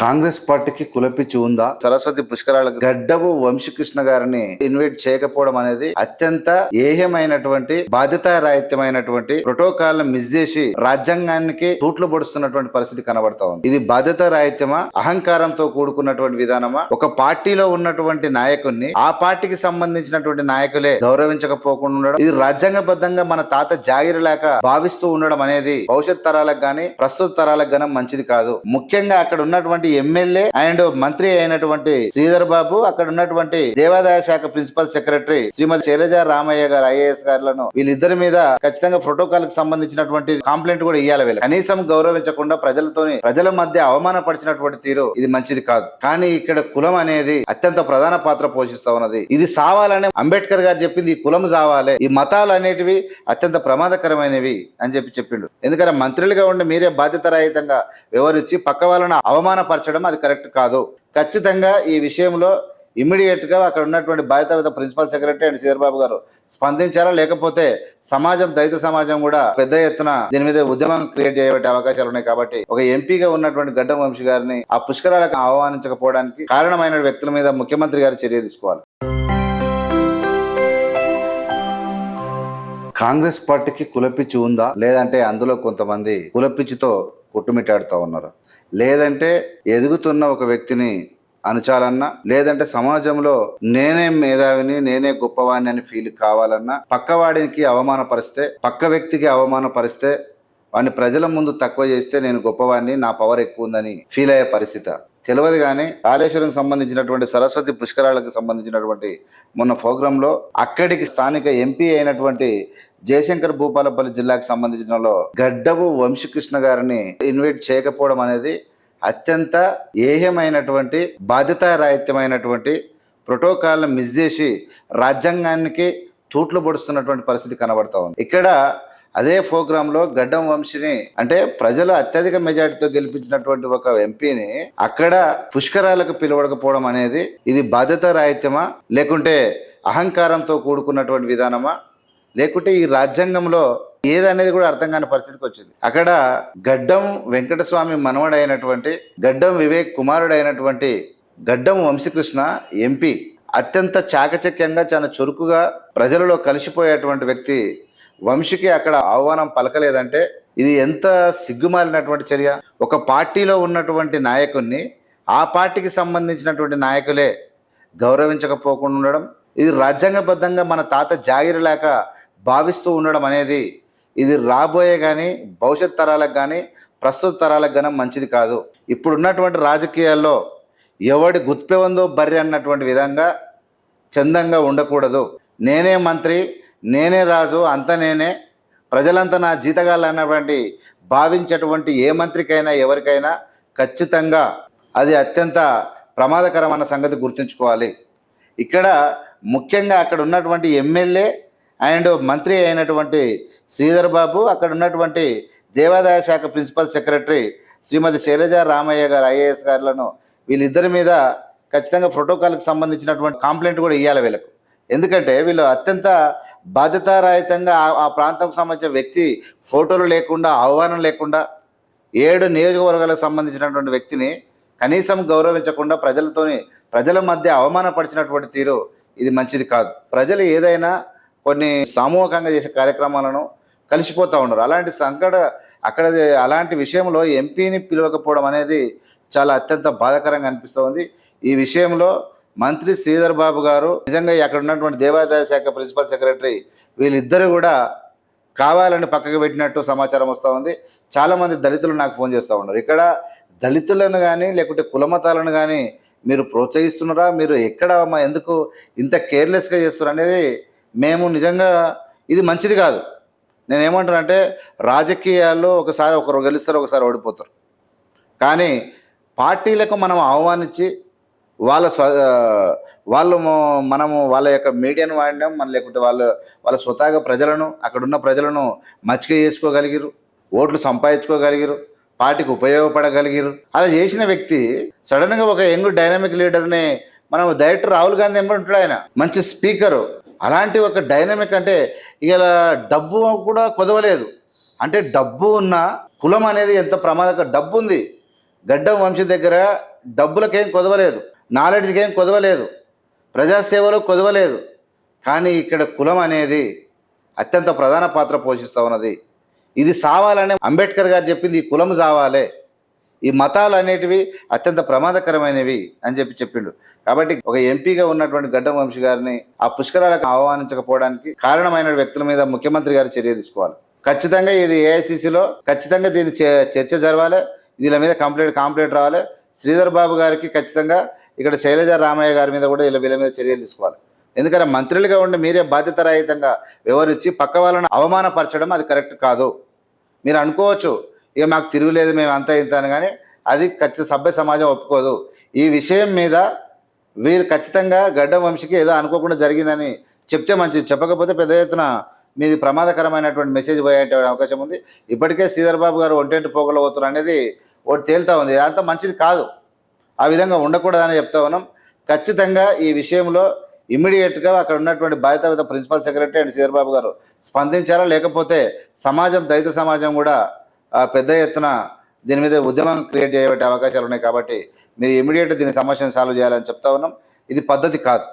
కాంగ్రెస్ పార్టీకి కులపిచ్చి ఉందా? సరస్వతి పుష్కరాలకు గడ్డపు వంశీకృష్ణ గారిని ఇన్వైట్ చేయకపోవడం అనేది అత్యంత ఏహ్యమైనటువంటి బాధ్యతారాహిత్యమైనటువంటి ప్రోటోకాల్ మిస్ చేసి రాజ్యాంగానికి తూట్లు పొడుస్తున్నటువంటి పరిస్థితి కనబడతా ఉంది. ఇది బాధ్యతారాహిత్యమా? అహంకారంతో కూడుకున్నటువంటి విధానమా? ఒక పార్టీలో ఉన్నటువంటి నాయకుడిని ఆ పార్టీకి సంబంధించినటువంటి నాయకులే గౌరవించకపోకుండా ఉండడం ఇది రాజ్యాంగబద్ధంగా మన తాత జాగిరి లేక భావిస్తూ ఉండడం అనేది భవిష్యత్ తరాలకు గాని ప్రస్తుత తరాలకు గానీ మంచిది కాదు. ముఖ్యంగా అక్కడ ఉన్నటువంటి ఎమ్మెల్యే అండ్ మంత్రి అయినటువంటి శ్రీధర్ బాబు అక్కడ ఉన్నటువంటి దేవాదాయ శాఖ principal secretary Shrimati Sailaja Ramaiah garu IAS గారులను వీళ్ళిద్దరి మీద ఖచ్చితంగా ప్రోటోకాల్కి సంబంధించినటువంటి కంప్లైంట్ కూడా ఇవ్వాలి వీళ్ళు కనీసం గౌరవించకుండా ప్రజలతోని ప్రజల మధ్య అవమానపరిచినటువంటి తీరు ఇది మంచిది కాదు. కానీ ఇక్కడ కులం అనేది అత్యంత ప్రధాన పాత్ర పోషిస్తా ఉన్నది. ఇది సావాలనే అంబేద్కర్ గారు చెప్పింది ఈ కులం సావాలి. ఈ మతాలు అనేటివి అత్యంత ప్రమాదకరమైనవి అని చెప్పి చెప్పిండు. ఎందుకంటే మంత్రులుగా ఉండి మీరే బాధ్యతారహితంగా వివరించి పక్క వాళ్ళను అవమానపరచడం అది కరెక్ట్ కాదు. ఖచ్చితంగా ఈ విషయంలో ఇమ్మీడియట్గా అక్కడ ఉన్నటువంటి బాధ్యత ప్రిన్సిపల్ సెక్రటరీ అండ్ శ్రీధర్బాబు గారు స్పందించారా? లేకపోతే సమాజం దళిత సమాజం కూడా పెద్ద ఎత్తున దీని మీద ఉద్యమం క్రియేట్ చేయబట్టే అవకాశాలు ఉన్నాయి కాబట్టి ఒక ఎంపీగా ఉన్నటువంటి గడ్డం వంశీ గారిని ఆ పుష్కరాలకు ఆహ్వానించకపోవడానికి కారణమైన వ్యక్తుల మీద ముఖ్యమంత్రి గారు చర్య తీసుకోవాలి. కాంగ్రెస్ పార్టీకి కులపిచ్చి ఉందా? లేదంటే అందులో కొంతమంది కులపిచ్చితో కొట్టుమిట్టాడుతూ ఉన్నారు. లేదంటే ఎదుగుతున్న ఒక వ్యక్తిని అణచాలన్నా లేదంటే సమాజంలో నేనే మేధావిని నేనే గొప్పవాడిని అని ఫీల్ కావాలన్నా పక్కవాడికి అవమానపరిస్తే పక్క వ్యక్తికి అవమానపరిస్తే వాడిని ప్రజల ముందు తక్కువ చేస్తే నేను గొప్పవాడిని నా పవర్ ఎక్కువ ఉందని ఫీల్ అయ్యే పరిస్థితి. తెలియదు కానీ కాళేశ్వరం సంబంధించినటువంటి సరస్వతి పుష్కరాలకు సంబంధించినటువంటి మొన్న ప్రోగ్రాంలో అక్కడికి స్థానిక ఎంపీ అయినటువంటి జయశంకర్ భూపాలపల్లి జిల్లాకు సంబంధించిన గడ్డవు వంశీకృష్ణ గారిని ఇన్వైట్ చేయకపోవడం అనేది అత్యంత ఏహ్యమైనటువంటి బాధ్యతారాహిత్యమైనటువంటి ప్రోటోకాల్ని మిస్ చేసి రాజ్యాంగానికి తూట్లు పొడుస్తున్నటువంటి పరిస్థితి కనబడతా ఉంది. ఇక్కడ అదే ప్రోగ్రాంలో గడ్డం వంశీని అంటే ప్రజలు అత్యధిక మెజార్టీతో గెలిపించినటువంటి ఒక ఎంపీని అక్కడ పుష్కరాలకు పిలవడకపోవడం అనేది ఇది బాధ్యత రాహిత్యమా లేకుంటే అహంకారంతో కూడుకున్నటువంటి విధానమా? లేకుంటే ఈ రాజ్యాంగంలో ఏదనేది కూడా అర్థం కాని పరిస్థితికి వచ్చింది. అక్కడ గడ్డం వెంకటస్వామి మనవడైనటువంటి గడ్డం వివేక్ కుమారుడైనటువంటి గడ్డం వంశీకృష్ణ ఎంపీ అత్యంత చాకచక్యంగా చాలా చురుకుగా ప్రజలలో కలిసిపోయేటువంటి వ్యక్తి వంశీకి అక్కడ ఆహ్వానం పలకలేదంటే ఇది ఎంత సిగ్గుమాలినటువంటి చర్య? ఒక పార్టీలో ఉన్నటువంటి నాయకుడిని ఆ పార్టీకి సంబంధించినటువంటి నాయకులే గౌరవించకపోకుండా ఉండడం ఇది రాజ్యాంగబద్ధంగా మన తాత జాగిరి లేక భావిస్తూ ఉండడం అనేది ఇది రాబోయే కానీ భవిష్యత్ తరాలకు కానీ ప్రస్తుత తరాలకు కానీ మంచిది కాదు. ఇప్పుడున్నటువంటి రాజకీయాల్లో ఎవడి గుర్తిపే ఉందో బర్రె అన్నటువంటి విధంగా చందంగా ఉండకూడదు. నేనే మంత్రి నేనే రాజు అంత నేనే. ప్రజలంతా నా జీతగాళ్ళు అన్నటువంటి భావించేటువంటి ఏ మంత్రికైనా ఎవరికైనా ఖచ్చితంగా అది అత్యంత ప్రమాదకరమైన సంగతి గుర్తుంచుకోవాలి. ఇక్కడ ముఖ్యంగా అక్కడ ఉన్నటువంటి ఎమ్మెల్యే అండ్ మంత్రి అయినటువంటి శ్రీధర్ బాబు అక్కడ ఉన్నటువంటి దేవాదాయ శాఖ principal secretary Shrimati Sailaja Ramaiah garu IAS గారులను వీళ్ళిద్దరి మీద ఖచ్చితంగా ప్రోటోకాల్కి సంబంధించినటువంటి కంప్లైంట్ కూడా ఇవ్వాలి వీళ్ళకు. ఎందుకంటే వీళ్ళు అత్యంత బాధ్యతారాహితంగా ఆ- ప్రాంతం సంబంధించిన వ్యక్తి ఫోటోలు లేకుండా ఆహ్వానం లేకుండా ఏడు నియోజకవర్గాలకు సంబంధించినటువంటి వ్యక్తిని కనీసం గౌరవించకుండా ప్రజలతోని ప్రజల మధ్య అవమానపరిచినటువంటి తీరు ఇది మంచిది కాదు. ప్రజలు ఏదైనా కొన్ని సామూహికంగా చేసే కార్యక్రమాలను కలిసిపోతూ ఉన్నారు. అలాంటి సంకట అక్కడ అలాంటి విషయంలో ఎంపీని పిలవకపోవడం అనేది చాలా అత్యంత బాధాకరంగా అనిపిస్తుంది ఈ విషయంలో మంత్రి శ్రీధర్ బాబు గారు నిజంగా అక్కడ ఉన్నటువంటి దేవాదాయ శాఖ ప్రిన్సిపల్ సెక్రటరీ వీళ్ళిద్దరు కూడా కావాలని పక్కకు పెట్టినట్టు సమాచారం వస్తూ ఉంది. చాలామంది దళితులు నాకు ఫోన్ చేస్తూ ఉన్నారు. ఇక్కడ దళితులను కానీ లేకుంటే కులమతాలను కానీ మీరు ప్రోత్సహిస్తున్నారా? మీరు ఎక్కడ మా ఎందుకు ఇంత కేర్లెస్గా చేస్తున్నారు అనేది మేము నిజంగా ఇది మంచిది కాదు. నేను ఏమంటానంటే రాజకీయాల్లో ఒకసారి ఒకరు గెలుస్తారు ఒకసారి ఓడిపోతారు. కానీ పార్టీలకు మనం ఆహ్వానించి వాళ్ళ స్వ వాళ్ళు మనము వాళ్ళ యొక్క మీడియాను వాడినాం మన లేకుంటే వాళ్ళు వాళ్ళ స్వతహాగా ప్రజలను అక్కడున్న ప్రజలను మచ్చిక చేసుకోగలిగిరు ఓట్లు సంపాదించుకోగలిగిరు పార్టీకి ఉపయోగపడగలిగిరు అలా చేసిన వ్యక్తి సడన్గా ఒక యంగ్ డైనమిక్ లీడర్ని మనం డైరెక్టర్ రాహుల్ గాంధీ ఎంబడి ఉంటాడు ఆయన మంచి స్పీకరు. అలాంటి ఒక డైనమిక్ అంటే ఇలా డబ్బు కూడా కొదవలేదు. అంటే డబ్బు ఉన్న కులం అనేది ఎంత ప్రమాదక డబ్బు ఉంది గడ్డం వంశీ దగ్గర డబ్బులకేం కొదవలేదు. నాలెడ్జ్కి ఏం కొదవలేదు. ప్రజాసేవలో కొదవలేదు. కానీ ఇక్కడ కులం అనేది అత్యంత ప్రధాన పాత్ర పోషిస్తూ ఉన్నది. ఇది సావాలనే అంబేద్కర్ గారు చెప్పింది ఈ కులం సావాలే. ఈ మతాలు అనేటివి అత్యంత ప్రమాదకరమైనవి అని చెప్పి చెప్పిండు. కాబట్టి ఒక ఎంపీగా ఉన్నటువంటి గడ్డం వంశీ గారిని ఆ పుష్కరాలకు ఆహ్వానించకపోవడానికి కారణమైన వ్యక్తుల మీద ముఖ్యమంత్రి గారు చర్య తీసుకోవాలి. ఖచ్చితంగా ఇది ఏఐసిసిలో ఖచ్చితంగా దీని చే- చర్చ జరగాలి. దీని మీద కంప్లైంట్ కాంప్లైంట్ రావాలి. శ్రీధర్ బాబు గారికి ఖచ్చితంగా ఇక్కడ శైలజ రామయ్య గారి మీద కూడా వీళ్ళ వీళ్ళ మీద చర్యలు తీసుకోవాలి. ఎందుకంటే మంత్రులుగా ఉండి మీరే బాధ్యతరహితంగా వివరించి పక్క వాళ్ళని అవమానపరచడం అది కరెక్ట్ కాదు. మీరు అనుకోవచ్చు ఇక మాకు తిరుగులేదు మేము అంత ఇంతాను కానీ అది ఖచ్చిత సభ్య సమాజం ఒప్పుకోదు. ఈ విషయం మీద వీరు ఖచ్చితంగా గడ్డ వంశీకి ఏదో అనుకోకుండా జరిగిందని చెప్తే మంచిది. చెప్పకపోతే పెద్ద ఎత్తున మీది ప్రమాదకరమైనటువంటి మెసేజ్ పోయే అవకాశం ఉంది. ఇప్పటికే శ్రీధర్ బాబు గారు ఒంటెంటి పోగలవుతున్నారు అనేది ఒకటి తేలుతా ఉంది. అంత మంచిది కాదు. ఆ విధంగా ఉండకూడదని చెప్తా ఉన్నాం. ఖచ్చితంగా ఈ విషయంలో ఇమ్మీడియట్గా అక్కడ ఉన్నటువంటి బాధ్యత ప్రిన్సిపల్ సెక్రటరీ అండ్ శ్రీధర్ గారు స్పందించారా లేకపోతే సమాజం దళిత సమాజం కూడా పెద్ద ఎత్తున దీని మీద ఉద్యమం క్రియేట్ చేయబట్టే అవకాశాలు ఉన్నాయి కాబట్టి మీరు ఇమీడియట్ దీని సమస్యను సాల్వ్ చేయాలని చెప్తా ఉన్నాం. ఇది పద్ధతి కాదు.